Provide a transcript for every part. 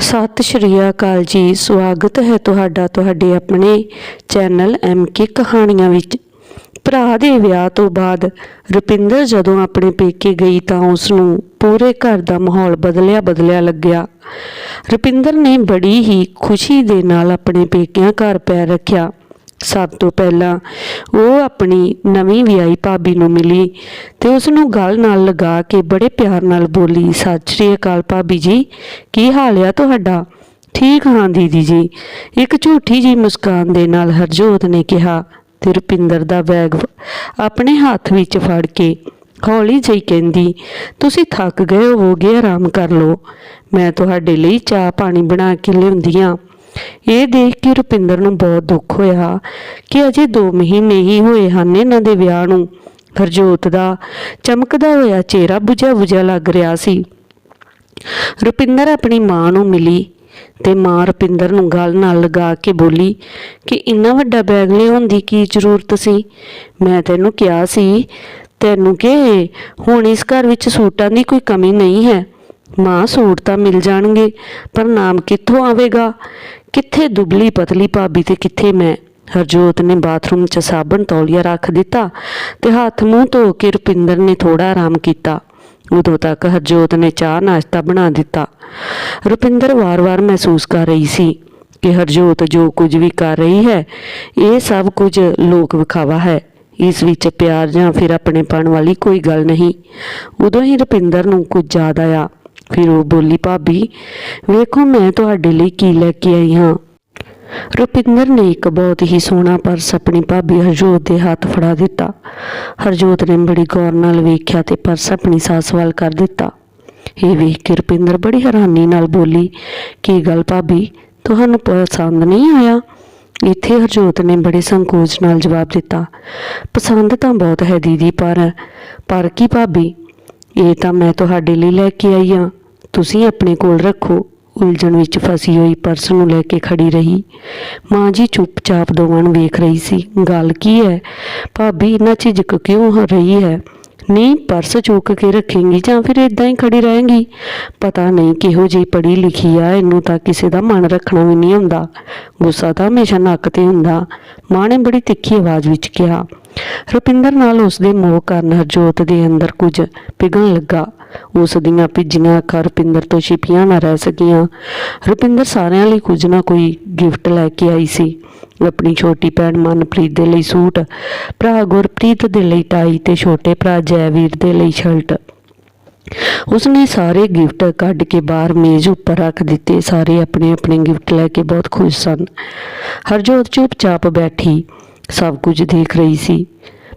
ਸਤਿ ਸ਼੍ਰੀ ਅਕਾਲ ਜੀ। ਸਵਾਗਤ ਹੈ ਤੁਹਾਡਾ ਤੁਹਾਡੇ ਆਪਣੇ ਚੈਨਲ ਕੇ ਕਹਾਣੀਆਂ ਵਿੱਚ। ਭਰਾ ਦੇ ਵਿਆਹ ਤੋਂ ਬਾਅਦ ਰੁਪਿੰਦਰ ਜਦੋਂ ਆਪਣੇ ਪੇਕੇ ਗਈ ਤਾਂ ਉਸ ਨੂੰ ਪੂਰੇ ਘਰ ਦਾ ਮਾਹੌਲ ਬਦਲਿਆ ਬਦਲਿਆ ਲੱਗਿਆ। ਰੁਪਿੰਦਰ ਨੇ ਬੜੀ ਹੀ ਖੁਸ਼ੀ ਦੇ ਨਾਲ ਆਪਣੇ ਪੇਕਿਆਂ ਘਰ ਪੈਰ ਰੱਖਿਆ। ਸਭ ਤੋਂ ਪਹਿਲਾਂ ਉਹ ਆਪਣੀ ਨਵੀਂ ਵਿਆਹੀ ਭਾਬੀ ਨੂੰ ਮਿਲੀ ਤੇ ਉਸ ਨੂੰ ਗਲ ਨਾਲ ਲਗਾ ਕੇ ਬੜੇ ਪਿਆਰ ਨਾਲ ਬੋਲੀ, ਸਤਿ ਸ਼੍ਰੀ ਅਕਾਲ ਭਾਬੀ ਜੀ, ਕੀ ਹਾਲ ਆ ਤੁਹਾਡਾ? ਠੀਕ ਹਾਂ, ਦੀਦੀ ਜੀ। ਇੱਕ ਝੂਠੀ ਜੀ ਮੁਸਕਾਨ ਦੇ ਨਾਲ ਹਰਜੋਤ ਨੇ ਕਿਹਾ, ਤੇ ਰੁਪਿੰਦਰ ਦਾ ਬੈਗ ਆਪਣੇ ਹੱਥ ਵਿੱਚ ਫੜ ਕੇ ਹੌਲੀ ਜਿਹੀ ਕਹਿੰਦੀ, ਤੁਸੀਂ ਥੱਕ ਗਏ ਹੋਵੋਗੇ, ਆਰਾਮ ਕਰ ਲਓ। ਮੈਂ ਤੁਹਾਡੇ ਲਈ ਚਾਹ ਪਾਣੀ ਬਣਾ ਕੇ ਲਿਆਉਂਦੀ ਹਾਂ ਇਹ ਦੇਖ ਕੇ ਰੁਪਿੰਦਰ ਨੂੰ ਬਹੁਤ ਦੁੱਖ ਹੋਇਆ ਕਿ ਅਜੇ 2 ਮਹੀਨੇ ਹੀ ਹੋਏ ਹਨ ਇਹਨਾਂ ਦੇ ਵਿਆਹ ਨੂੰ। ਹਰਜੋਤ ਦਾ ਚਮਕਦਾ ਹੋਇਆ ਚਿਹਰਾ ਬੁਝਿਆ ਬੁਝਿਆ ਲੱਗ ਰਿਹਾ ਸੀ। ਰੁਪਿੰਦਰ ਆਪਣੀ ਮਾਂ ਨੂੰ ਮਿਲੀ ਤੇ ਮਾਂ ਰੁਪਿੰਦਰ ਨੂੰ ਗੱਲ ਨਾਲ ਲਗਾ ਕੇ ਬੋਲੀ ਕਿ ਇੰਨਾ ਵੱਡਾ ਬੈਗ ਲਿਆਉਣ ਦੀ ਕੀ ਜ਼ਰੂਰਤ ਸੀ? ਮੈਂ ਤੈਨੂੰ ਕਿਹਾ ਸੀ, ਤੈਨੂੰ ਕਿ ਹੁਣ ਇਸ ਘਰ ਵਿੱਚ ਸੂਟਾਂ ਦੀ ਕੋਈ ਕਮੀ ਨਹੀਂ ਹੈ। ਮਾਂ ਸੂਟ ਤਾਂ ਮਿਲ ਜਾਣਗੇ, ਪਰ ਨਾਮ ਕਿੱਥੋਂ ਆਵੇਗਾ? ਕਿੱਥੇ ਦੁਬਲੀ ਪਤਲੀ ਭਾਬੀ ਤੇ ਕਿੱਥੇ ਮੈਂ? ਹਰਜੋਤ ਨੇ ਬਾਥਰੂਮ 'ਚ ਸਾਬਣ ਤੌਲੀਆ ਰੱਖ ਦਿੱਤਾ ਤੇ ਹੱਥ ਮੂੰਹ ਧੋ ਕੇ ਰੁਪਿੰਦਰ ਨੇ ਥੋੜਾ ਆਰਾਮ ਕੀਤਾ। ਉਦੋਂ ਤੱਕ ਹਰਜੋਤ ਨੇ ਚਾਹ ਨਾਸ਼ਤਾ ਬਣਾ ਦਿੱਤਾ। ਰੁਪਿੰਦਰ ਵਾਰ-ਵਾਰ ਮਹਿਸੂਸ ਕਰ ਰਹੀ ਸੀ ਕਿ ਹਰਜੋਤ ਜੋ ਕੁਝ ਵੀ ਕਰ ਰਹੀ ਹੈ, ਇਹ ਸਭ ਕੁਝ ਲੋਕ ਵਿਖਾਵਾ ਹੈ। ਇਸ ਵਿੱਚ ਪਿਆਰ ਜਾਂ ਫਿਰ ਆਪਣੇਪਣ ਵਾਲੀ ਕੋਈ ਗੱਲ ਨਹੀਂ। ਉਦੋਂ ਹੀ ਰੁਪਿੰਦਰ ਨੂੰ ਕੁਝ ਯਾਦ ਆਇਆ। ਫਿਰ ਉਹ ਬੋਲੀ, ਭਾਬੀ, ਵੇਖੋ ਮੈਂ ਤੁਹਾਡੇ ਲਈ ਕੀ ਲੈ ਕੇ ਆਈ ਹਾਂ। ਰੁਪਿੰਦਰ ਨੇ ਇੱਕ ਬਹੁਤ ਹੀ ਸੋਹਣਾ ਪਰਸ ਆਪਣੀ ਭਾਬੀ ਹਰਜੋਤ ਦੇ ਹੱਥ ਫੜਾ ਦਿੱਤਾ। ਹਰਜੋਤ ਨੇ ਬੜੀ ਗੌਰ ਨਾਲ ਵੇਖਿਆ ਤੇ ਪਰਸ ਆਪਣੀ ਸੱਸ ਵੱਲ ਕਰ ਦਿੱਤਾ। ਇਹ ਵੇਖ ਕੇ ਰੁਪਿੰਦਰ ਬੜੀ ਹੈਰਾਨੀ ਨਾਲ ਬੋਲੀ, ਕੀ ਗੱਲ ਭਾਬੀ, ਤੁਹਾਨੂੰ ਪਸੰਦ ਨਹੀਂ ਆਇਆ? ਇੱਥੇ ਹਰਜੋਤ ਨੇ ਬੜੇ ਸੰਕੋਚ ਨਾਲ ਜਵਾਬ ਦਿੱਤਾ, ਪਸੰਦ ਤਾਂ ਬਹੁਤ ਹੈ ਦੀਦੀ, ਪਰ ਪਰ ਕੀ ਭਾਬੀ, ਇਹ ਤਾਂ ਮੈਂ ਤੁਹਾਡੇ ਲਈ ਲੈ ਕੇ ਆਈ ਹਾਂ। ਤੁਸੀਂ ਆਪਣੇ ਕੋਲ ਰੱਖੋ। ਉਲਝਣ ਵਿੱਚ ਫਸੀ ਹੋਈ ਪਰਸ ਨੂੰ ਲੈ ਕੇ ਖੜੀ ਰਹੀ। ਮਾਂ ਜੀ ਚੁੱਪਚਾਪ ਦੋਵਾਂ ਨੂੰ ਵੇਖ ਰਹੀ ਸੀ। ਗੱਲ ਕੀ ਹੈ? ਭਾਬੀ, ਇੰਨਾ ਝਿਜਕ ਕਿਉਂ ਹੋ ਰਹੀ ਹੈ? ਨਹੀਂ, ਪਰਸ ਚੁੱਕ ਕੇ ਰੱਖੇਂਗੀ ਜਾਂ ਫਿਰ ਇਦਾਂ ਹੀ ਖੜੀ ਰਹੇਂਗੀ? ਪਤਾ ਨਹੀਂ ਕਿਹੋ ਜਿਹੀ ਪੜ੍ਹੀ ਲਿਖੀ ਆ, ਇਹਨੂੰ ਤਾਂ ਕਿਸੇ ਦਾ ਮਨ ਰੱਖਣਾ ਵੀ ਨਹੀਂ ਹੁੰਦਾ ਗੁੱਸਾ ਤਾਂ ਹਮੇਸ਼ਾ ਨੱਕ ਤੇ ਹੁੰਦਾ। ਮਾਂ ਨੇ ਬੜੀ ਤਿੱਖੀ ਆਵਾਜ਼ ਵਿੱਚ ਕਿਹਾ। ਰੁਪਿੰਦਰ ਨਾਲ ਉਸਦੇ ਮੋਹ ਕਾਰਨ ਹਰਜੋਤ ਦੇ ਅੰਦਰ ਕੁਝ ਪਿਘਲਣ ਲੱਗਾ। ਉਸ ਦੀਆਂ ਭਿੱਜੀਆਂ ਅੱਖਾਂ ਰੁਪਿੰਦਰ ਤੋਂ ਛਿਪੀਆਂ ਨਾ ਰਹਿ ਸਕੀਆਂ। ਰੁਪਿੰਦਰ ਸਾਰਿਆਂ ਲਈ ਕੁਝ ਨਾ ਕੋਈ ਗਿਫਟ ਲੈ ਕੇ ਆਈ ਸੀ। ਆਪਣੀ ਛੋਟੀ ਭੈਣ ਮਨਪ੍ਰੀਤ ਦੇ ਲਈ ਸੂਟ, ਭਰਾ ਗੁਰਪ੍ਰੀਤ ਦੇ ਲਈ ਟਾਈ ਤੇ ਛੋਟੇ ਭਰਾ ਜੈਵੀਰ ਦੇ ਲਈ ਸ਼ਰਟ। ਉਸਨੇ ਸਾਰੇ ਗਿਫਟ ਕੱਢ ਕੇ ਬਾਹਰ ਮੇਜ਼ ਉੱਪਰ ਰੱਖ ਦਿੱਤੇ। ਸਾਰੇ ਆਪਣੇ ਆਪਣੇ ਗਿਫਟ ਲੈ ਕੇ ਬਹੁਤ ਖੁਸ਼ ਸਨ। ਹਰਜੋਤ ਚੁੱਪਚਾਪ ਬੈਠੀ, ਸਭ ਕੁਝ ਦੇਖ ਰਹੀ ਸੀ।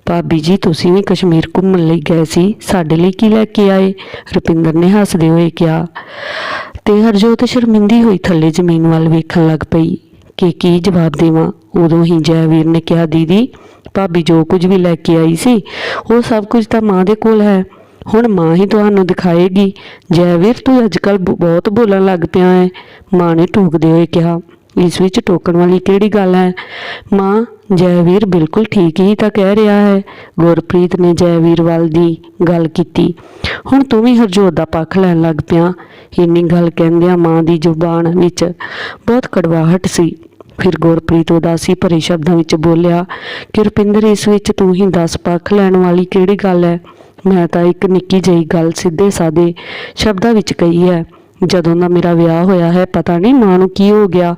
ਭਾਬੀ ਜੀ, ਤੁਸੀਂ ਵੀ ਕਸ਼ਮੀਰ ਘੁੰਮਣ ਲਈ ਗਏ ਸੀ। ਸਾਡੇ ਲਈ ਕੀ ਲੈ ਕੇ ਆਏ? ਰੁਪਿੰਦਰ ਨੇ ਹੱਸਦੇ ਹੋਏ ਕਿਹਾ ਤੇ ਹਰਜੋਤ ਸ਼ਰਮਿੰਦੀ ਹੋਈ ਥੱਲੇ ਜ਼ਮੀਨ ਵੱਲ ਵੇਖਣ ਲੱਗ ਪਈ। ਕਿ ਕੀ ਜਵਾਬ ਦੇਵਾਂ? ਉਦੋਂ ਹੀ ਜੈਵੀਰ ਨੇ ਕਿਹਾ, ਦੀਦੀ, ਭਾਬੀ ਜੋ ਕੁਝ ਵੀ ਲੈ ਕੇ ਆਈ ਸੀ, ਉਹ ਸਭ ਕੁਝ ਤਾਂ ਮਾਂ ਦੇ ਕੋਲ ਹੈ। ਹੁਣ ਮਾਂ ਹੀ ਤੁਹਾਨੂੰ ਦਿਖਾਏਗੀ। ਜੈਵੀਰ, ਤੂੰ ਅੱਜਕੱਲ ਬਹੁਤ ਬੋਲਣ ਲੱਗ ਪਿਆ ਹੈ। ਮਾਂ ਨੇ ਟੋਕਦੇ ਹੋਏ ਕਿਹਾ, ਇਸ ਵਿੱਚ ਟੋਕਣ ਵਾਲੀ ਕਿਹੜੀ ਗੱਲ ਹੈ? ਮਾਂ ਜੈਵੀਰ ਬਿਲਕੁਲ ਠੀਕ ਹੀ ਤਾਂ ਕਹਿ ਰਿਹਾ ਹੈ। ਗੁਰਪ੍ਰੀਤ ਨੇ ਜੈਵੀਰ ਵੱਲ ਦੀ ਗੱਲ ਕੀਤੀ। ਹੁਣ ਤੂੰ ਵੀ ਹਰਜੋਤ ਦਾ ਪੱਖ ਲੈਣ ਲੱਗ ਪਿਆ। ਇੰਨੀ ਗੱਲ ਕਹਿੰਦਿਆਂ ਮਾਂ ਦੀ ਜ਼ੁਬਾਨ ਵਿੱਚ ਬਹੁਤ ਕੜਵਾਹਟ ਸੀ। ਫਿਰ ਗੁਰਪ੍ਰੀਤ ਉਦਾਸੀ ਭਰੇ ਸ਼ਬਦਾਂ ਵਿੱਚ ਬੋਲਿਆ ਕਿ ਰੁਪਿੰਦਰ ਇਸ ਵਿੱਚ ਤੂੰ ਹੀ ਦੱਸ ਪੱਖ ਲੈਣ ਵਾਲੀ ਕਿਹੜੀ ਗੱਲ ਹੈ? ਮੈਂ ਤਾਂ ਇੱਕ ਨਿੱਕੀ ਜਿਹੀ ਗੱਲ ਸਿੱਧੇ ਸਾਦੇ ਸ਼ਬਦਾਂ ਵਿੱਚ ਕਹੀ ਹੈ। ਜਦੋਂ ਦਾ ਮੇਰਾ ਵਿਆਹ ਹੋਇਆ ਹੈ, ਪਤਾ ਨਹੀਂ ਮਾਂ ਨੂੰ ਕੀ ਹੋ ਗਿਆ।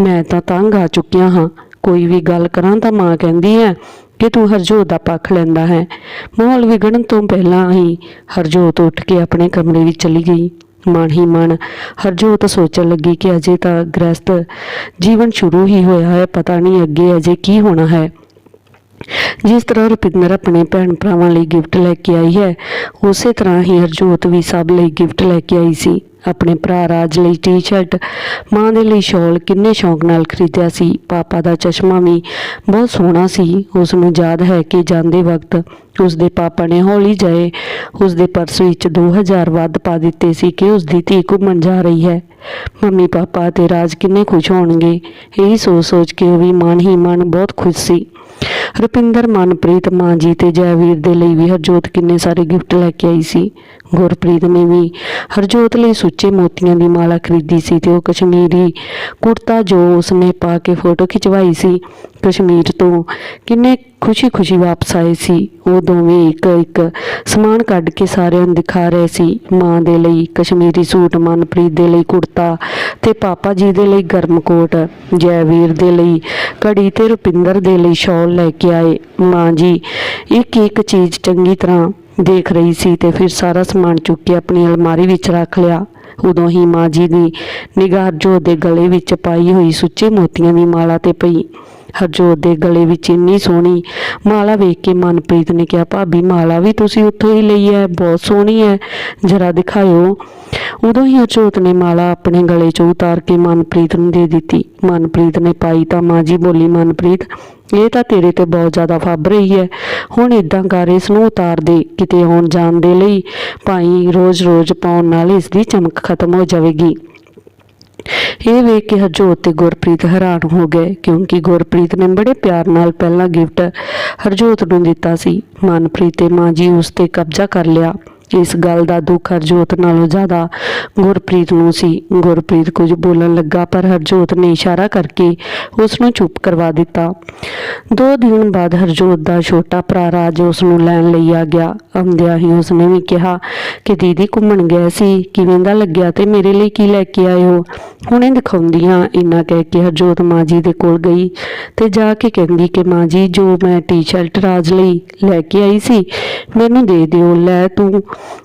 ਮੈਂ ਤਾਂ ਤੰਗ ਆ ਚੁੱਕਿਆ ਹਾਂ। ਕੋਈ ਵੀ ਗੱਲ ਕਰਾਂ ਤਾਂ ਮਾਂ ਕਹਿੰਦੀ ਹੈ ਕਿ ਤੂੰ ਹਰਜੋਤ ਦਾ ਪੱਖ ਲੈਂਦਾ ਹੈ। ਮਾਹੌਲ ਵਿਗੜਨ ਤੋਂ ਪਹਿਲਾਂ ਹੀ ਹਰਜੋਤ ਉੱਠ ਕੇ ਆਪਣੇ ਕਮਰੇ ਵਿੱਚ ਚਲੀ ਗਈ। ਮਨ ਹੀ ਮਨ ਹਰਜੋਤ ਸੋਚਣ ਲੱਗੀ ਕਿ ਅਜੇ ਤਾਂ ਗ੍ਰਸਤ ਜੀਵਨ ਸ਼ੁਰੂ ਹੀ ਹੋਇਆ ਹੈ, ਪਤਾ ਨਹੀਂ ਅੱਗੇ ਅਜੇ ਕੀ ਹੋਣਾ ਹੈ। ਜਿਸ ਤਰ੍ਹਾਂ ਰੁਪਿੰਦਰ ਆਪਣੇ ਭੈਣ ਭਰਾਵਾਂ ਲਈ ਗਿਫਟ ਲੈ ਕੇ ਆਈ ਹੈ, ਉਸੇ ਤਰ੍ਹਾਂ ਹੀ ਹਰਜੋਤ ਵੀ ਸਭ ਲਈ ਗਿਫਟ ਲੈ ਕੇ ਆਈ ਸੀ। ਆਪਣੇ ਭਰਾ ਰਾਜ ਲਈ ਟੀ-ਸ਼ਰਟ, ਮਾਂ ਦੇ ਲਈ ਸ਼ਾਲ ਕਿੰਨੇ ਸ਼ੌਂਕ ਨਾਲ ਖਰੀਦਿਆ ਸੀ, ਪਾਪਾ ਦਾ ਚਸ਼ਮਾ ਵੀ ਬਹੁਤ ਸੋਹਣਾ ਸੀ। ਉਸ ਨੂੰ ਯਾਦ ਹੈ ਕਿ ਜਾਂਦੇ ਵਕਤ ਉਸਦੇ ਪਾਪਾ ਨੇ ਹੌਲੀ ਜਾਏ ਉਸਦੇ ਪਰਸ ਵਿੱਚ 2000 ਵੱਧ ਪਾ ਦਿੱਤੇ ਸੀ ਕਿ ਉਸਦੀ ਧੀ ਘੁੰਮਣ ਜਾ ਰਹੀ ਹੈ। ਮੰਮੀ, ਪਾਪਾ ਤੇ ਰਾਜ ਕਿੰਨੇ ਖੁਸ਼ ਹੋਣਗੇ, ਇਹੀ ਸੋਚ ਸੋਚ ਕੇ ਉਹ ਵੀ ਮਨ ਹੀ ਮਨ ਬਹੁਤ ਖੁਸ਼ ਸੀ। ਰੁਪਿੰਦਰ, ਮਨਪ੍ਰੀਤ, ਮਾਂ ਜੀ ਤੇ ਜੈਵੀਰ ਦੇ ਲਈ ਵੀ ਹਰਜੋਤ ਕਿੰਨੇ ਸਾਰੇ ਗਿਫਟ ਲੈ ਕੇ ਆਈ ਸੀ। ਗੁਰਪ੍ਰੀਤ ਨੇ ਵੀ ਹਰਜੋਤ ਲਈ ਸੁੱਚੇ ਮੋਤੀਆਂ ਦੀ ਮਾਲਾ ਖਰੀਦੀ ਸੀ ਤੇ ਉਹ ਕਸ਼ਮੀਰੀ ਕੁੜਤਾ ਜੋ ਉਸਨੇ ਪਾ ਕੇ ਫੋਟੋ ਖਿਚਵਾਈ ਸੀ। ਕਸ਼ਮੀਰ ਤੋਂ ਕਿੰਨੇ ਖੁਸ਼ੀ-ਖੁਸ਼ੀ ਵਾਪਸ ਆਏ ਸੀ। ਉਹ ਦੋਵੇਂ ਇੱਕ ਇੱਕ ਸਮਾਨ ਕੱਢ ਕੇ ਸਾਰਿਆਂ ਨੂੰ ਦਿਖਾ ਰਹੇ ਸੀ। ਮਾਂ ਦੇ ਲਈ ਕਸ਼ਮੀਰੀ ਸੂਟ, ਮਨਪ੍ਰੀਤ ਦੇ ਲਈ ਕੁੜਤਾ ਤੇ ਪਾਪਾ ਜੀ ਦੇ ਲਈ ਗਰਮ ਕੋਟ, ਜੈਵੀਰ ਦੇ ਲਈ ਘੜੀ ਤੇ ਰੁਪਿੰਦਰ ਦੇ ਲਈ ਸ਼ਾਲ ਲੈ ਕੇ ਆਏ। ਮਾਂ ਜੀ ਇੱਕ ਇੱਕ ਚੀਜ਼ ਚੰਗੀ ਤਰ੍ਹਾਂ ਦੇਖ ਰਹੀ ਸੀ ਤੇ ਫਿਰ ਸਾਰਾ ਸਮਾਨ ਚੁੱਕ ਕੇ ਆਪਣੀ ਅਲਮਾਰੀ ਵਿੱਚ ਰੱਖ ਲਿਆ। ਉਦੋਂ ਹੀ ਮਾਂ ਜੀ ਦੀ ਨਿਗਾਹ ਹਰਜੋਤ ਦੇ ਗਲੇ ਵਿੱਚ ਪਾਈ ਹੋਈ ਸੁੱਚੇ ਮੋਤੀਆਂ ਦੀ ਮਾਲਾ ਤੇ ਪਈ। ਹਰਜੋਤ ਦੇ ਗਲੇ ਵਿੱਚ ਇੰਨੀ ਸੋਹਣੀ ਮਾਲਾ ਵੇਖ ਕੇ ਮਨਪ੍ਰੀਤ ਨੇ ਕਿਹਾ, ਭਾਬੀ, ਮਾਲਾ ਵੀ ਤੁਸੀਂ ਉੱਥੋਂ ਹੀ ਲਈ ਹੈ, ਬਹੁਤ ਸੋਹਣੀ ਹੈ। ਜਰਾ ਦਿਖਾਇਓ। ਉਦੋਂ ਹੀ ਹਰਜੋਤ ਨੇ ਮਾਲਾ ਆਪਣੇ ਗਲੇ 'ਚੋਂ ਉਤਾਰ ਕੇ ਮਨਪ੍ਰੀਤ ਨੂੰ ਦੇ ਦਿੱਤੀ। ਮਨਪ੍ਰੀਤ ਨੇ ਪਾਈ ਤਾਂ ਮਾਂ ਜੀ ਬੋਲੀ, ਮਨਪ੍ਰੀਤ, ਇਹ ਤਾਂ ਤੇਰੇ ਤੇ ਬਹੁਤ ਜ਼ਿਆਦਾ ਫੱਬ ਰਹੀ ਹੈ। ਹੁਣ ਇਦਾਂ ਕਰ, ਇਸ ਨੂੰ ਉਤਾਰ ਦੇ, ਕਿਤੇ ਆਉਣ ਜਾਣ ਦੇ ਲਈ। ਭਾਈ, ਰੋਜ਼-ਰੋਜ਼ ਪਾਉਣ ਨਾਲ ਇਸ ਦੀ ਚਮਕ ਖਤਮ ਹੋ ਜਾਵੇਗੀ। ਇਹ ਵੇਖ ਕੇ ਹਰਜੋਤ ਤੇ ਗੁਰਪ੍ਰੀਤ ਹੈਰਾਨ ਹੋ ਗਏ, ਕਿਉਂਕਿ ਗੁਰਪ੍ਰੀਤ ਨੇ ਬੜੇ ਪਿਆਰ ਨਾਲ ਪਹਿਲਾ ਗਿਫਟ ਹਰਜੋਤ ਨੂੰ ਦਿੱਤਾ ਸੀ। ਮਨਪ੍ਰੀਤ ਤੇ ਮਾਂ ਜੀ ਉਸ ਤੇ ਕਬਜ਼ਾ ਕਰ ਲਿਆ। ਇਸ ਗੱਲ ਦਾ ਦੁੱਖ ਹਰਜੋਤ ਨਾਲੋਂ ਜ਼ਿਆਦਾ ਗੁਰਪ੍ਰੀਤ ਨੂੰ ਸੀ। ਗੁਰਪ੍ਰੀਤ ਕੁਝ ਬੋਲਣ ਲੱਗਾ, ਪਰ ਹਰਜੋਤ ਨੇ ਇਸ਼ਾਰਾ ਕਰਕੇ ਉਸ ਨੂੰ ਚੁੱਪ ਕਰਵਾ ਦਿੱਤਾ। ਦੋ ਦਿਨ ਬਾਅਦ ਹਰਜੋਤ ਦਾ ਛੋਟਾ ਭਰਾ ਰਾਜ ਉਸ ਨੂੰ ਲੈਣ ਲਈ ਆ ਗਿਆ। ਆਉਂਦਿਆਂ ਹੀ ਉਸ ਨੇ ਵੀ ਕਿਹਾ ਕਿ ਦੀਦੀ ਘੁੰਮਣ ਗਏ ਸੀ, ਕਿਵੇਂ ਦਾ ਲੱਗਿਆ ਤੇ ਮੇਰੇ ਲਈ ਕੀ ਲੈ ਕੇ ਆਏ ਹੋ ਹੁਣੇ ਦਿਖਾਉਂਦੀਆਂ ਇੰਨਾ ਕਹਿ ਕੇ ਹਰਜੋਤ ਮਾਂ ਜੀ ਦੇ ਕੋਲ ਗਈ ਤੇ ਜਾ ਕੇ ਕਹਿੰਦੀ ਕਿ ਮਾਂ ਜੀ, ਜੋ ਮੈਂ ਟੀ-ਸ਼ਰਟ ਰਾਜ ਲਈ ਲੈ ਕੇ ਆਈ ਸੀ, ਮੈਨੂੰ ਦੇ ਦਿਓ, ਲੈ ਤੂੰ।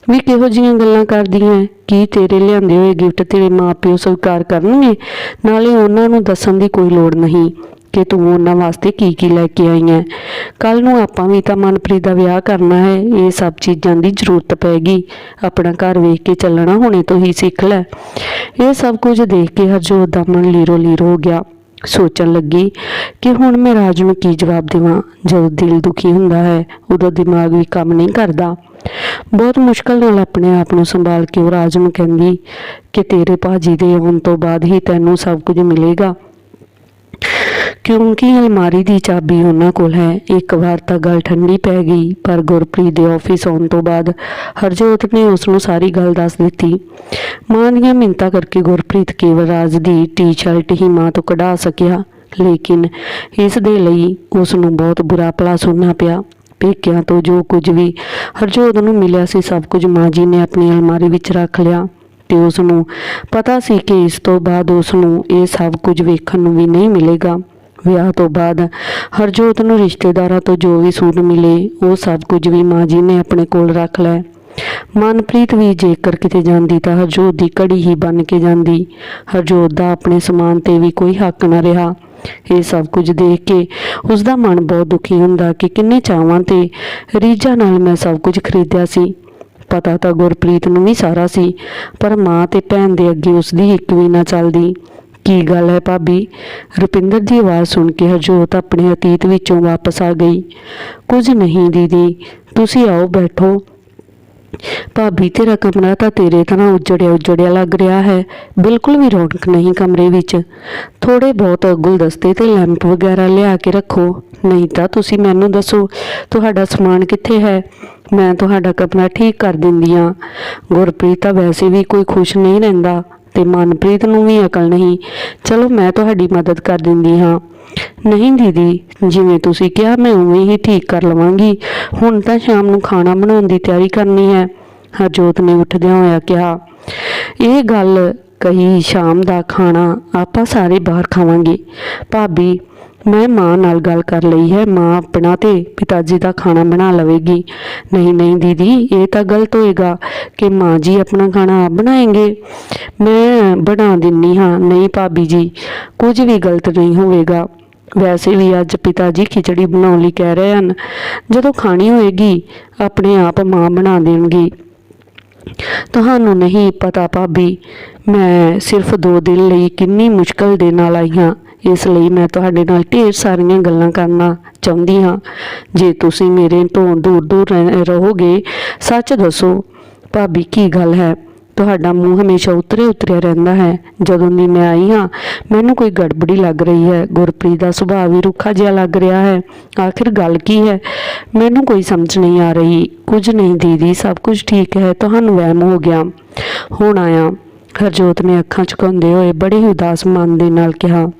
ਵੀ ਕਿਹੋ ਜੀਆਂ ਗੱਲਾਂ ਕਰਦੀਆਂ ਕੀ ਤੇਰੇ ਲਿਆਂਦੇ ਹੋਏ ਗਿਫਟ ਤੇਰੇ ਮਾਪਿਓ ਸਵੀਕਾਰ ਕਰਨਗੇ? ਨਾਲੇ ਉਹਨਾਂ ਨੂੰ ਦੱਸਣ ਦੀ ਕੋਈ ਲੋੜ ਨਹੀਂ ਕਿ ਤੂੰ ਉਹਨਾਂ ਵਾਸਤੇ ਕੀ ਕੀ ਲੈ ਕੇ ਆਈ ਹੈ ਕੱਲ ਨੂੰ ਆਪਾਂ ਵੀ ਤਾਂ ਮਨਪ੍ਰੀਤ ਦਾ ਵਿਆਹ ਕਰਨਾ ਹੈ, ਇਹ ਸਭ ਚੀਜ਼ਾਂ ਦੀ ਜ਼ਰੂਰਤ ਪੈਗੀ। ਆਪਣਾ ਘਰ ਵੇਖ ਕੇ ਚੱਲਣਾ ਹੁਣੇ ਤੋਂ ਹੀ ਸਿੱਖ ਲੈ। ਇਹ ਸਭ ਕੁਝ ਦੇਖ ਕੇ ਹਰਜੋਤ ਦਾ ਮਨ ਲੀਰੋ ਲੀਰੋ ਹੋ ਗਿਆ। ਸੋਚਣ ਲੱਗੀ ਕਿ ਹੁਣ ਮੈਂ ਰਾਜ ਨੂੰ ਕੀ ਜਵਾਬ ਦੇਵਾਂ? ਜਦੋਂ ਦਿਲ ਦੁਖੀ ਹੁੰਦਾ ਹੈ, ਉਦੋਂ ਦਿਮਾਗ ਵੀ ਕੰਮ ਨਹੀਂ ਕਰਦਾ। ਬਹੁਤ ਮੁਸ਼ਕਲ ਨਾਲ ਆਪਣੇ ਆਪ ਨੂੰ ਸੰਭਾਲ ਕੇ ਉਹ ਰਾਜ ਨੂੰ ਕਹਿੰਦੀ ਕਿ ਤੇਰੇ ਭਾਜੀ ਦੇ ਆਉਣ ਤੋਂ ਬਾਅਦ ਹੀ ਤੈਨੂੰ ਸਭ ਕੁਝ ਮਿਲੇਗਾ। ਕਿਉਂਕਿ ਅਲਮਾਰੀ ਦੀ ਚਾਬੀ ਉਹਨਾਂ ਕੋਲ ਹੈ। ਇੱਕ ਵਾਰ ਤਾਂ ਗੱਲ ਠੰਡੀ ਪੈ ਗਈ, ਪਰ ਗੁਰਪ੍ਰੀਤ ਦੇ ਆਫਿਸ ਆਉਣ ਤੋਂ ਬਾਅਦ ਹਰਜੋਤ ਨੇ ਉਸ ਨੂੰ ਸਾਰੀ ਗੱਲ ਦੱਸ ਦਿੱਤੀ। ਮਾਂ ਦੀਆਂ ਮਿੰਤਾ ਕਰਕੇ ਗੁਰਪ੍ਰੀਤ ਕੇਵਲ ਰਾਜ ਦੀ ਟੀ-ਸ਼ਰਟ ਹੀ ਮਾਂ ਤੋਂ ਕਢਾ ਸਕਿਆ, ਲੇਕਿਨ ਇਸ ਦੇ ਲਈ ਉਸ ਨੂੰ ਬਹੁਤ ਬੁਰਾ ਭਲਾ ਸੁਣਨਾ ਪਿਆ। ਪੇਕਿਆਂ ਤੋਂ ਜੋ ਕੁਝ ਵੀ ਹਰਜੋਤ ਨੂੰ ਮਿਲਿਆ ਸੀ, ਸਭ ਕੁਝ ਮਾਂ ਜੀ ਨੇ ਆਪਣੀ ਅਲਮਾਰੀ ਵਿੱਚ ਰੱਖ ਲਿਆ ਤੇ ਉਸ ਨੂੰ ਪਤਾ ਸੀ ਕਿ ਇਸ ਤੋਂ ਬਾਅਦ ਉਸ ਨੂੰ ਇਹ ਸਭ ਕੁਝ ਵੇਖਣ ਨੂੰ ਵੀ ਨਹੀਂ ਮਿਲੇਗਾ। ਵਿਆਹ ਤੋਂ ਬਾਅਦ ਹਰਜੋਤ ਨੂੰ ਰਿਸ਼ਤੇਦਾਰਾਂ ਤੋਂ ਜੋ ਵੀ ਸੂਟ ਮਿਲੇ, ਉਹ ਸਭ ਕੁਝ ਵੀ ਮਾਂ ਜੀ ਨੇ ਆਪਣੇ ਕੋਲ ਰੱਖ ਲਿਆ। ਮਨਪ੍ਰੀਤ ਵੀ ਜੇਕਰ ਕਿਤੇ ਜਾਂਦੀ ਤਾਂ ਹਰਜੋਤ ਦੀ ਕੜੀ ਹੀ ਬਣ ਕੇ ਜਾਂਦੀ। ਹਰਜੋਤ ਦਾ ਆਪਣੇ ਸਮਾਨ ਤੇ ਵੀ ਕੋਈ ਹੱਕ ਨਾ ਰਿਹਾ। ਇਹ ਸਭ ਕੁਝ ਦੇਖ ਕੇ ਉਸ ਦਾ ਮਨ ਬਹੁਤ ਦੁਖੀ ਹੁੰਦਾ ਕਿ ਕਿੰਨੇ ਚਾਵਾਂ ਤੇ ਰੀਝਾਂ ਨਾਲ ਮੈਂ ਸਭ ਕੁਝ ਖਰੀਦਿਆ ਸੀ। ਪਤਾ ਤਾਂ ਗੁਰਪ੍ਰੀਤ ਨੂੰ ਵੀ ਸਾਰਾ ਸੀ, ਪਰ ਮਾਂ ਤੇ ਭੈਣ ਦੇ ਅੱਗੇ ਉਸ ਦੀ ਇੱਕ ਵੀ ਨਾ ਚੱਲਦੀ। ਕੀ ਗੱਲ ਹੈ ਭਾਬੀ? ਰੁਪਿੰਦਰ ਦੀ ਆਵਾਜ਼ ਸੁਣ ਕੇ ਹਰਜੋਤ ਆਪਣੇ ਅਤੀਤ ਵਿੱਚੋਂ ਵਾਪਸ ਆ ਗਈ। ਕੁਝ ਨਹੀਂ ਦੀਦੀ, ਤੁਸੀਂ ਆਓ ਬੈਠੋ। ਭਾਬੀ, ਤੇਰਾ ਕਮਰਾ ਤਾਂ ਤੇਰੇ ਤਰ੍ਹਾਂ ਉਜੜਿਆ ਉਜੜਿਆ ਲੱਗ ਰਿਹਾ ਹੈ। ਬਿਲਕੁਲ ਵੀ ਰੌਣਕ ਨਹੀਂ ਕਮਰੇ ਵਿੱਚ। ਥੋੜੇ ਬਹੁਤ ਗੁਲਦਸਤੇ ਤੇ ਲੈਂਪ ਵਗੈਰਾ ਲਿਆ ਕੇ ਰੱਖੋ। ਨਹੀਂ ਤਾਂ ਤੁਸੀਂ ਮੈਨੂੰ ਦੱਸੋ, ਤੁਹਾਡਾ ਸਮਾਨ ਕਿੱਥੇ ਹੈ? ਮੈਂ ਤੁਹਾਡਾ ਕਮਰਾ ਠੀਕ ਕਰ ਦਿੰਦੀ ਹਾਂ। ਗੁਰਪ੍ਰੀਤ ਤਾਂ ਵੈਸੇ ਵੀ ਕੋਈ ਖੁਸ਼ ਨਹੀਂ ਰਹਿੰਦਾ ਤੇ ਮਨਪ੍ਰੀਤ ਨੂੰ ਵੀ ਅਕਲ ਨਹੀਂ। ਚਲੋ, ਮੈਂ ਤੁਹਾਡੀ ਮਦਦ ਕਰ ਦਿੰਦੀ ਹਾਂ। ਨਹੀਂ ਦੀਦੀ, ਜਿਵੇਂ ਤੁਸੀਂ ਕਿਹਾ, ਮੈਂ ਉਵੇਂ ਹੀ ਠੀਕ ਕਰ ਲਵਾਂਗੀ। ਹੁਣ ਤਾਂ ਸ਼ਾਮ ਨੂੰ ਖਾਣਾ ਬਣਾਉਣ ਦੀ ਤਿਆਰੀ ਕਰਨੀ ਹੈ, ਹਰਜੋਤ ਨੇ ਉੱਠਦਿਆਂ ਹੋਇਆ ਕਿਹਾ। ਇਹ ਗੱਲ ਕਹੀ ਸ਼ਾਮ ਦਾ ਖਾਣਾ ਆਪਾਂ ਸਾਰੇ ਬਾਹਰ ਖਾਵਾਂਗੇ। ਭਾਬੀ ਮੈਂ ਮਾਂ ਨਾਲ ਗੱਲ ਕਰ ਲਈ ਹੈ, ਮਾਂ ਆਪਣਾ ਤੇ ਪਿਤਾ ਜੀ ਦਾ ਖਾਣਾ ਬਣਾ ਲਵੇਗੀ। ਨਹੀਂ ਨਹੀਂ ਦੀਦੀ, ਇਹ ਤਾਂ ਗਲਤ ਹੋਏਗਾ ਕਿ ਮਾਂ ਜੀ ਆਪਣਾ ਖਾਣਾ ਆਪ ਬਣਾਏਗੇ। ਮੈਂ ਬਣਾ ਦਿੰਨੀ ਹਾਂ, ਨਹੀਂ ਭਾਬੀ ਜੀ, ਕੁਝ ਵੀ ਗਲਤ ਨਹੀਂ ਹੋਵੇਗਾ। ਵੈਸੇ ਵੀ ਅੱਜ ਪਿਤਾ ਜੀ ਖਿਚੜੀ ਬਣਾਉਣ ਲਈ ਕਹਿ ਰਹੇ ਹਨ, ਜਦੋਂ ਖਾਣੀ ਹੋਏਗੀ, ਆਪਣੇ ਆਪ ਮਾਂ ਬਣਾ ਦੇਣਗੇ। ਤੁਹਾਨੂੰ ਨਹੀਂ ਪਤਾ ਭਾਬੀ, ਮੈਂ ਸਿਰਫ 2 ਦਿਨ ਲਈ ਕਿੰਨੀ ਮੁਸ਼ਕਲ ਦੇ ਨਾਲ ਆਈ ਹਾਂ। ਇਸ ਲਈ ਮੈਂ ਤੁਹਾਡੇ ਨਾਲ ਢੇਰ ਸਾਰੀਆਂ ਗੱਲਾਂ ਕਰਨਾ ਚਾਹੁੰਦੀ ਹਾਂ। ਜੇ ਤੁਸੀਂ ਮੇਰੇ ਤੋਂ ਦੂਰ ਦੂਰ ਰਹਿ- ਰਹੋਗੇ, ਸੱਚ ਦੱਸੋ, ਭਾਬੀ ਕੀ ਗੱਲ ਹੈ? ਤੁਹਾਡਾ ਮੂੰਹ ਹਮੇਸ਼ਾ ਉਤਰੇ ਉਤਰਿਆ ਰਹਿੰਦਾ ਹੈ। ਜਦੋਂ ਦੀ ਮੈਂ ਆਈ ਹਾਂ, ਮੈਨੂੰ ਕੋਈ ਗੜਬੜੀ ਲੱਗ ਰਹੀ ਹੈ। ਗੁਰਪ੍ਰੀਤ ਦਾ ਸੁਭਾਅ ਵੀ ਰੁੱਖਾ ਜਿਹਾ ਲੱਗ ਰਿਹਾ ਹੈ। ਆਖਿਰ ਗੱਲ ਕੀ ਹੈ? ਮੈਨੂੰ ਕੋਈ ਸਮਝ ਨਹੀਂ ਆ ਰਹੀ। ਕੁਝ ਨਹੀਂ ਦੀਦੀ, ਸਭ ਕੁਝ ਠੀਕ ਹੈ। ਤੁਹਾਨੂੰ ਵਹਿਮ ਹੋ ਗਿਆ। ਹੁਣ ਆਇਆ। ਹਰਜੋਤ ਨੇ ਅੱਖਾਂ ਝੁਕਾਉਂਦੇ ਹੋਏ ਬੜੇ ਹੀ ਉਦਾਸ ਮਨ ਦੇ ਨਾਲ ਕਿਹਾ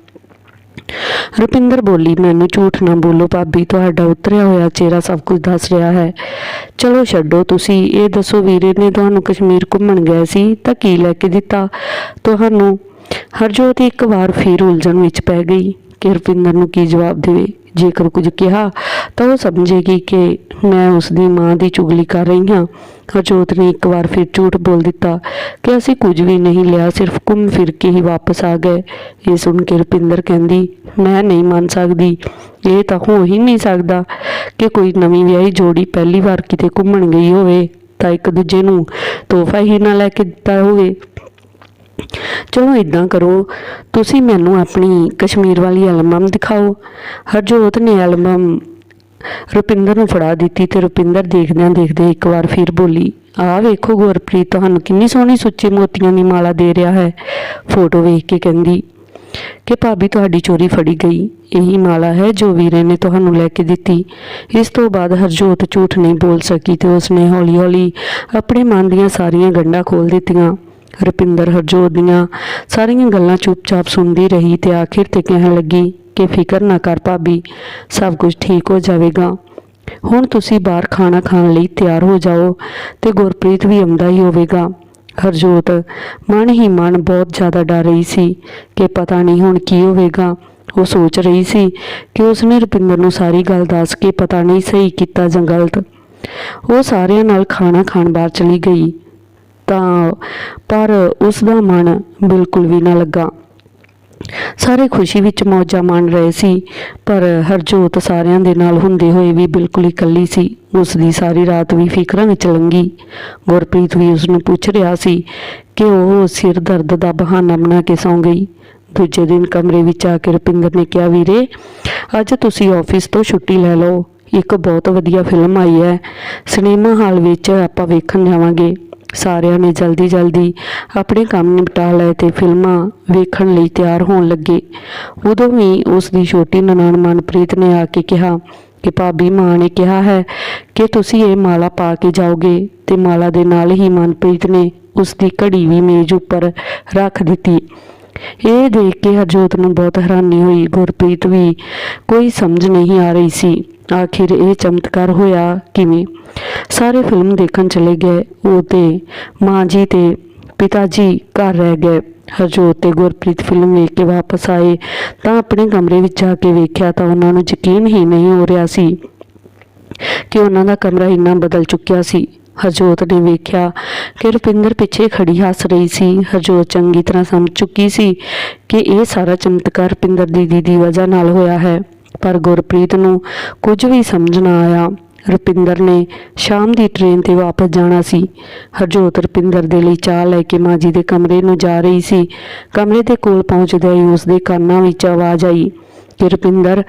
ਰੁਪਿੰਦਰ ਬੋਲੀ, ਮੈਨੂੰ ਝੂਠ ਨਾ ਬੋਲੋ ਭਾਬੀ, ਤੁਹਾਡਾ ਉਤਰਿਆ ਹੋਇਆ ਚਿਹਰਾ ਸਭ ਕੁਝ ਦੱਸ ਰਿਹਾ ਹੈ। ਚਲੋ ਛੱਡੋ ਤੁਸੀਂ, ਇਹ ਦੱਸੋ ਵੀਰੇ ਨੇ ਤੁਹਾਨੂੰ ਕਸ਼ਮੀਰ ਘੁੰਮਣ ਗਏ ਸੀ, ਤਾਂ ਕੀ ਲੈ ਕੇ ਦਿੱਤਾ? ਤੁਹਾਨੂੰ ਹਰਜੋਤ ਇੱਕ ਵਾਰ ਫਿਰ ਉਲਝਣ ਵਿੱਚ ਪੈ ਗਈ ਕਿ ਰੁਪਿੰਦਰ ਨੂੰ ਕੀ ਜਵਾਬ ਦੇਵੇ। ਜੇਕਰ ਕੁਝ ਕਿਹਾ ਤਾਂ ਉਹ ਸਮਝੇਗੀ ਕਿ ਮੈਂ ਉਸ ਦੀ ਮਾਂ ਦੀ ਚੁਗਲੀ ਕਰ ਰਹੀ ਹਾਂ। ਹਰਜੋਤ ਨੇ ਇੱਕ ਵਾਰ ਫਿਰ ਝੂਠ ਬੋਲ ਦਿੱਤਾ ਕਿ ਅਸੀਂ ਕੁਝ ਵੀ ਨਹੀਂ ਲਿਆ, ਸਿਰਫ ਘੁੰਮ ਫਿਰ ਕੇ ਹੀ ਵਾਪਸ ਆ ਗਏ। ਇਹ ਸੁਣ ਕੇ ਰੁਪਿੰਦਰ ਕਹਿੰਦੀ, ਮੈਂ ਨਹੀਂ ਮੰਨ ਸਕਦੀ। ਇਹ ਤਾਂ ਹੋ ਹੀ ਨਹੀਂ ਸਕਦਾ ਕਿ ਕੋਈ ਨਵੀਂ ਵਿਆਹੀ ਜੋੜੀ ਪਹਿਲੀ ਵਾਰ ਕਿਤੇ ਘੁੰਮਣ ਗਈ ਹੋਵੇ ਤਾਂ ਇੱਕ ਦੂਜੇ ਨੂੰ ਤੋਹਫਾ ਹੀ ਨਾ ਲੈ ਕੇ ਦਿੱਤਾ ਹੋਵੇ। ਚਲੋ ਇਦਾਂ ਕਰੋ, ਤੁਸੀਂ ਮੈਨੂੰ ਆਪਣੀ ਕਸ਼ਮੀਰ ਵਾਲੀ ਐਲਬਮ ਦਿਖਾਓ। ਹਰਜੋਤ ਨੇ ਐਲਬਮ ਰੁਪਿੰਦਰ ਨੂੰ ਫੜਾ ਦਿੱਤੀ ਤੇ ਰੁਪਿੰਦਰ ਦੇਖਦਿਆਂ ਦੇਖਦੇ ਇੱਕ ਵਾਰ ਫਿਰ ਬੋਲੀ, ਆਹ ਵੇਖੋ ਗੁਰਪ੍ਰੀਤ, ਤੁਹਾਨੂੰ ਕਿੰਨੀ ਸੋਹਣੀ ਸੁੱਚੇ ਮੋਤੀਆਂ ਦੀ ਮਾਲਾ ਦੇ ਰਿਹਾ ਹੈ। ਫੋਟੋ ਵੇਖ ਕੇ ਕਹਿੰਦੀ, ਕਿ ਭਾਬੀ ਤੁਹਾਡੀ ਚੋਰੀ ਫੜੀ ਗਈ। ਇਹੀ ਮਾਲਾ ਹੈ ਜੋ ਵੀਰੇ ਨੇ ਤੁਹਾਨੂੰ ਲੈ ਕੇ ਦਿੱਤੀ। ਇਸ ਤੋਂ ਬਾਅਦ ਹਰਜੋਤ ਝੂਠ ਨਹੀਂ ਬੋਲ ਸਕੀ ਤੇ ਉਸਨੇ ਹੌਲੀ-ਹੌਲੀ ਆਪਣੇ ਮਨ ਦੀਆਂ ਸਾਰੀਆਂ ਗੰਢਾਂ ਖੋਲ ਦਿੱਤੀਆਂ। ਰੁਪਿੰਦਰ ਹਰਜੋਤ ਦੀਆਂ ਸਾਰੀਆਂ ਗੱਲਾਂ ਚੁੱਪਚਾਪ ਸੁਣਦੀ ਰਹੀ ਤੇ ਆਖਿਰ ਤੇ ਕਹਿਣ ਲੱਗੀ ਕਿ ਫਿਕਰ ਨਾ ਕਰ ਭਾਬੀ, ਸਭ ਕੁਝ ਠੀਕ ਹੋ ਜਾਵੇਗਾ। ਹੁਣ ਤੁਸੀਂ ਬਾਹਰ ਖਾਣਾ ਖਾਣ ਲਈ ਤਿਆਰ ਹੋ ਜਾਓ ਤੇ ਗੁਰਪ੍ਰੀਤ ਵੀ ਆਉਂਦਾ ਹੀ ਹੋਵੇਗਾ। ਹਰਜੋਤ ਮਨ ਹੀ ਮਨ ਬਹੁਤ ਜ਼ਿਆਦਾ ਡਰ ਰਹੀ ਸੀ ਕਿ ਪਤਾ ਨਹੀਂ ਹੁਣ ਕੀ ਹੋਵੇਗਾ। ਉਹ ਸੋਚ ਰਹੀ ਸੀ ਕਿ ਉਸਨੇ ਰੁਪਿੰਦਰ ਨੂੰ ਸਾਰੀ ਗੱਲ ਦੱਸ ਕੇ ਪਤਾ ਨਹੀਂ ਸਹੀ ਕੀਤਾ ਜਾਂ ਗਲਤ। ਉਹ ਸਾਰਿਆਂ ਨਾਲ ਖਾਣਾ ਖਾਣ ਬਾਹਰ ਚਲੀ ਗਈ। ਤਾਂ, ਪਰ ਉਸ ਦਾ ਮਨ ਬਿਲਕੁਲ ਵੀ ਨਾ ਲੱਗਾ। ਸਾਰੇ ਖੁਸ਼ੀ ਵਿੱਚ ਮੌਜਾਂ ਮਾਣ ਰਹੇ ਸੀ, ਪਰ ਹਰਜੋਤ ਸਾਰਿਆਂ ਦੇ ਨਾਲ ਹੁੰਦੇ ਹੋਏ ਵੀ ਬਿਲਕੁਲ ਹੀ ਇਕੱਲੀ ਸੀ। ਉਸ ਦੀ ਸਾਰੀ ਰਾਤ ਵੀ ਫਿਕਰਾਂ ਵਿੱਚ ਲੰਘੀ ਗੁਰਪ੍ਰੀਤ ਵੀ ਉਸ ਨੂੰ ਪੁੱਛ ਰਿਹਾ ਸੀ ਕਿ ਉਹ ਸਿਰ ਦਰਦ ਦਾ ਬਹਾਨਾ ਬਣਾ ਕੇ ਸੌਂ ਗਈ। ਦੂਜੇ ਦਿਨ ਕਮਰੇ ਵਿੱਚ ਆ ਕੇ ਰੁਪਿੰਦਰ ਨੇ ਕਿਹਾ, ਵੀਰੇ, ਅੱਜ ਤੁਸੀਂ ਆਫਿਸ ਤੋਂ ਛੁੱਟੀ ਲੈ ਲਓ। ਇੱਕ ਬਹੁਤ ਵਧੀਆ ਫਿਲਮ ਆਈ ਹੈ। ਸਿਨੇਮਾ ਹਾਲ ਵਿੱਚ ਆਪਾਂ ਵੇਖਣ ਜਾਵਾਂਗੇ। ਸਾਰਿਆਂ ਨੇ ਜਲਦੀ ਜਲਦੀ ਆਪਣੇ ਕੰਮ ਨਿਪਟਾ ਲਏ ਤੇ ਫਿਲਮਾਂ ਵੇਖਣ ਲਈ ਤਿਆਰ ਹੋਣ ਲੱਗੇ। ਉਦੋਂ ਵੀ ਉਸ ਦੀ ਛੋਟੀ ਨਨਾਣ ਮਨਪ੍ਰੀਤ ਨੇ ਆ ਕੇ ਕਿਹਾ ਕਿ ਭਾਬੀ ਮਾਂ ਨੇ ਕਿਹਾ ਹੈ ਕਿ ਤੁਸੀਂ ਇਹ ਮਾਲਾ ਪਾ ਕੇ ਜਾਓਗੇ ਤੇ ਮਾਲਾ ਦੇ ਨਾਲ ਹੀ ਮਨਪ੍ਰੀਤ ਨੇ ਉਸ ਦੀ ਘੜੀ ਵੀ ਮੇਜ਼ ਉੱਪਰ ਰੱਖ ਦਿੱਤੀ। ਇਹ ਦੇਖ ਕੇ ਹਰਜੋਤ ਨੂੰ ਬਹੁਤ ਹੈਰਾਨੀ ਹੋਈ। ਗੁਰਪ੍ਰੀਤ ਵੀ ਕੋਈ ਸਮਝ ਨਹੀਂ ਆ ਰਹੀ ਸੀ। ਆਖਿਰ ਇਹ ਚਮਤਕਾਰ ਹੋਇਆ ਕਿਵੇਂ? ਸਾਰੇ ਫਿਲਮ ਦੇਖਣ ਚਲੇ ਗਏ, ਉਹ ਤੇ ਮਾਂ ਜੀ ਤੇ ਪਿਤਾ ਜੀ ਘਰ ਰਹਿ ਗਏ। ਹਰਜੋਤ ਤੇ ਗੁਰਪ੍ਰੀਤ ਫਿਲਮ ਵੇਖ ਕੇ ਵਾਪਸ ਆਏ, ਤਾਂ ਆਪਣੇ ਕਮਰੇ ਵਿੱਚ ਜਾ ਕੇ ਵੇਖਿਆ ਤਾਂ ਉਹਨਾਂ ਨੂੰ ਯਕੀਨ ਹੀ ਨਹੀਂ ਹੋ ਰਿਹਾ ਸੀ ਕਿ ਉਹਨਾਂ ਦਾ ਕਮਰਾ ਇੰਨਾ ਬਦਲ ਚੁੱਕਿਆ ਸੀ। ਹਰਜੋਤ ਨੇ ਵੇਖਿਆ ਕਿ ਰੁਪਿੰਦਰ ਪਿੱਛੇ ਖੜੀ ਹੱਸ ਰਹੀ ਸੀ। ਹਰਜੋਤ ਚੰਗੀ ਤਰ੍ਹਾਂ ਸਮਝ ਚੁੱਕੀ ਸੀ ਕਿ ਇਹ ਸਾਰਾ ਚਮਤਕਾਰ ਰੁਪਿੰਦਰ ਦੀਦੀ ਦੀ ਵਜ੍ਹਾ ਨਾਲ ਹੋਇਆ ਹੈ। ਪਰ ਗੁਰਪ੍ਰੀਤ ਨੂੰ ਕੁਝ ਵੀ ਸਮਝ ਨਾ ਆਇਆ। ਰੁਪਿੰਦਰ ਨੇ ਸ਼ਾਮ ਦੀ ਟ੍ਰੇਨ ਤੇ ਵਾਪਸ ਜਾਣਾ ਸੀ। ਹਰਜੋਤ ਰੁਪਿੰਦਰ ਦੇ ਲਈ ਚਾਹ ਲੈ ਕੇ ਮਾਂ ਜੀ ਦੇ ਕਮਰੇ ਨੂੰ ਜਾ ਰਹੀ ਸੀ। ਕਮਰੇ ਦੇ ਕੋਲ ਪਹੁੰਚਦਿਆਂ ਹੀ ਉਸ ਦੇ ਕੰਨਾਂ ਵਿੱਚ ਆਵਾਜ਼ ਆਈ ਕਿ ਰੁਪਿੰਦਰ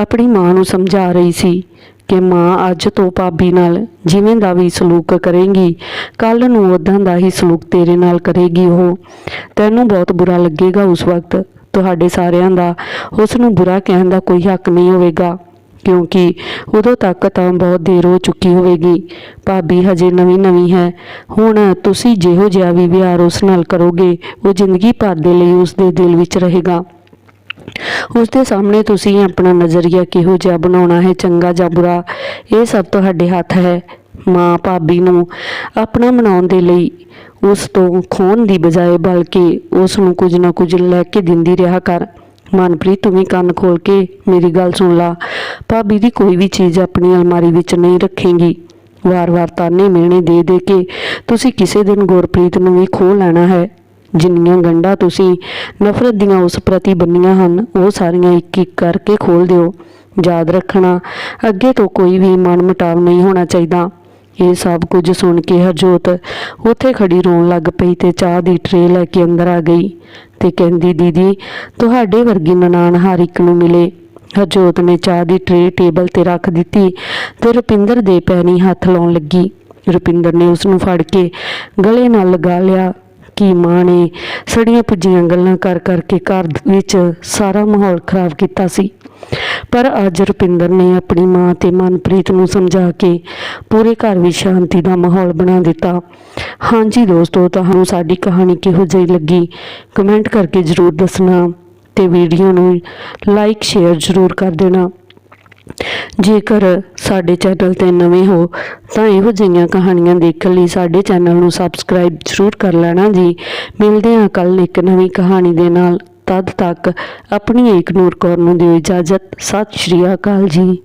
ਆਪਣੀ ਮਾਂ ਨੂੰ ਸਮਝਾ ਰਹੀ ਸੀ ਕਿ ਮਾਂ ਅੱਜ ਤੋਂ ਭਾਬੀ ਨਾਲ ਜਿਵੇਂ ਦਾ ਵੀ ਸਲੂਕ ਕਰੇਗੀ ਕੱਲ ਨੂੰ ਉਦਾਂ ਦਾ ਹੀ ਸਲੂਕ ਤੇਰੇ ਨਾਲ ਕਰੇਗੀ ਉਹ। ਤੈਨੂੰ ਬਹੁਤ ਬੁਰਾ ਲੱਗੇਗਾ ਉਸ ਵਕਤ। ਤੁਹਾਡੇ ਸਾਰਿਆਂ ਦਾ, ਉਸ ਨੂੰ ਬੁਰਾ ਕਹਿਣ ਦਾ ਕੋਈ ਹੱਕ ਨਹੀਂ ਹੋਵੇਗਾ, ਕਿਉਂਕਿ ਉਦੋਂ ਤੱਕ ਤਾਂ ਬਹੁਤ ਦੇਰ ਹੋ ਚੁੱਕੀ ਹੋਵੇਗੀ। ਭਾਬੀ ਹਜੇ ਨਵੀਂ ਨਵੀਂ ਹੈ। ਹੁਣ ਤੁਸੀਂ ਜਿਹੋ ਜਿਹਾ ਵੀ ਵਿਹਾਰ ਉਸ ਨਾਲ ਕਰੋਗੇ, ਉਹ ਜ਼ਿੰਦਗੀ ਭਰ ਦੇ ਲਈ ਉਸ ਦੇ ਦਿਲ ਵਿੱਚ ਰਹੇਗਾ। ਉਸ ਦੇ ਸਾਹਮਣੇ ਤੁਸੀਂ ਆਪਣਾ ਨਜ਼ਰੀਆ ਕਿਹੋ ਜਿਹਾ ਬਣਾਉਣਾ ਹੈ, ਚੰਗਾ ਜਾਂ ਬੁਰਾ, ਇਹ ਸਭ ਤੁਹਾਡੇ ਹੱਥ ਹੈ। ਮਾਂ ਭਾਬੀ ਨੂੰ ਆਪਣਾ ਬਣਾਉਣ ਦੇ ਲਈ ਉਸ ਤੋਂ ਖੋਣ ਦੀ ਬਜਾਏ ਬਲਕਿ ਉਸ ਨੂੰ ਕੁਝ ਨਾ ਕੁਝ ਲੈ ਕੇ ਦਿੰਦੀ ਰਿਹਾ ਕਰ। ਮਨਪ੍ਰੀਤ, ਤੂੰ ਵੀ ਕੰਨ ਖੋਲ ਕੇ ਮੇਰੀ ਗੱਲ ਸੁਣ ਲਾ। ਭਾਬੀ ਦੀ ਕੋਈ ਵੀ ਚੀਜ਼ ਆਪਣੀ ਅਲਮਾਰੀ ਵਿੱਚ ਨਹੀਂ ਰੱਖੇਗੀ। ਵਾਰ-ਵਾਰ ਤਾਨੇ ਮਿਹਣੇ ਦੇ ਦੇ ਕੇ ਤੁਸੀਂ ਕਿਸੇ ਦਿਨ ਗੁਰਪ੍ਰੀਤ ਨੂੰ ਵੀ ਖੋਹ ਲੈਣਾ ਹੈ। ਜਿੰਨੀਆਂ ਗੰਢਾਂ ਤੁਸੀਂ ਨਫ਼ਰਤ ਦੀਆਂ ਉਸ ਪ੍ਰਤੀ ਬੰਨੀਆਂ ਹਨ, ਉਹ ਸਾਰੀਆਂ ਇੱਕ ਇੱਕ ਕਰਕੇ ਖੋਲ ਦਿਓ। ਯਾਦ ਰੱਖਣਾ, ਅੱਗੇ ਤੋਂ ਕੋਈ ਵੀ ਮਨਮਟਾਵ ਨਹੀਂ ਹੋਣਾ ਚਾਹੀਦਾ। ਇਹ ਸਭ ਕੁਝ ਸੁਣ ਕੇ ਹਰਜੋਤ ਉੱਥੇ ਖੜੀ ਰੋਣ ਲੱਗ ਪਈ ਤੇ ਚਾਹ ਦੀ ਟਰੇ ਲੈ ਕੇ ਅੰਦਰ ਆ ਗਈ ਤੇ ਕਹਿੰਦੀ, ਦੀਦੀ, ਤੁਹਾਡੇ ਵਰਗੀ ਨਨਾਣ ਹਰ ਇੱਕ ਨੂੰ ਮਿਲੇ। ਹਰਜੋਤ ਨੇ ਚਾਹ ਦੀ ਟਰੇ ਟੇਬਲ ਤੇ ਰੱਖ ਦਿੱਤੀ ਤੇ ਰੁਪਿੰਦਰ ਦੇ ਪੈਣੀ ਹੱਥ ਲਾਉਣ ਲੱਗੀ। ਰੁਪਿੰਦਰ ਨੇ ਉਸ ਨੂੰ ਫੜ ਕੇ ਗਲੇ ਨਾਲ ਲਗਾ ਲਿਆ। ਕਿ ਮਾਂ ਨੇ ਸੜੀਆਂ ਭੁੱਜੀਆਂ ਗੱਲਾਂ ਕਰ ਕਰਕੇ ਘਰ ਵਿੱਚ ਸਾਰਾ ਮਾਹੌਲ ਖਰਾਬ ਕੀਤਾ ਸੀ। ਪਰ ਅੱਜ ਰੁਪਿੰਦਰ ਨੇ ਆਪਣੀ ਮਾਂ ਤੇ ਮਨਪ੍ਰੀਤ ਨੂੰ ਸਮਝਾ ਕੇ ਪੂਰੇ ਘਰ ਵਿੱਚ ਸ਼ਾਂਤੀ ਦਾ ਮਾਹੌਲ ਬਣਾ ਦਿੱਤਾ। ਹਾਂਜੀ ਦੋਸਤੋ, ਤੁਹਾਨੂੰ ਸਾਡੀ ਕਹਾਣੀ ਕਿਹੋ ਜਿਹੀ ਲੱਗੀ? ਕਮੈਂਟ ਕਰਕੇ ਜ਼ਰੂਰ ਦੱਸਣਾ ਤੇ ਵੀਡੀਓ ਨੂੰ ਲਾਈਕ, ਸ਼ੇਅਰ ਜ਼ਰੂਰ ਕਰ ਦੇਣਾ। ਜੇਕਰ ਸਾਡੇ ਚੈਨਲ ਤੇ ਨਵੇਂ ਹੋ, ਤਾਂ ਇਹੋ ਜਿਹੀਆਂ ਕਹਾਣੀਆਂ ਦੇਖਣ ਲਈ ਸਾਡੇ ਚੈਨਲ ਨੂੰ ਸਬਸਕ੍ਰਾਈਬ ਜ਼ਰੂਰ ਕਰ ਲੈਣਾ ਜੀ। ਮਿਲਦੇ ਹਾਂ ਕੱਲ ਇੱਕ ਨਵੀਂ ਕਹਾਣੀ ਦੇ ਨਾਲ। ਤਦ ਤੱਕ ਆਪਣੀ ਏਕ ਨੂਰ ਕੌਰ ਨੂੰ ਦਿਓ ਇਜਾਜ਼ਤ। ਸਤਿ ਸ਼੍ਰੀ ਅਕਾਲ ਜੀ।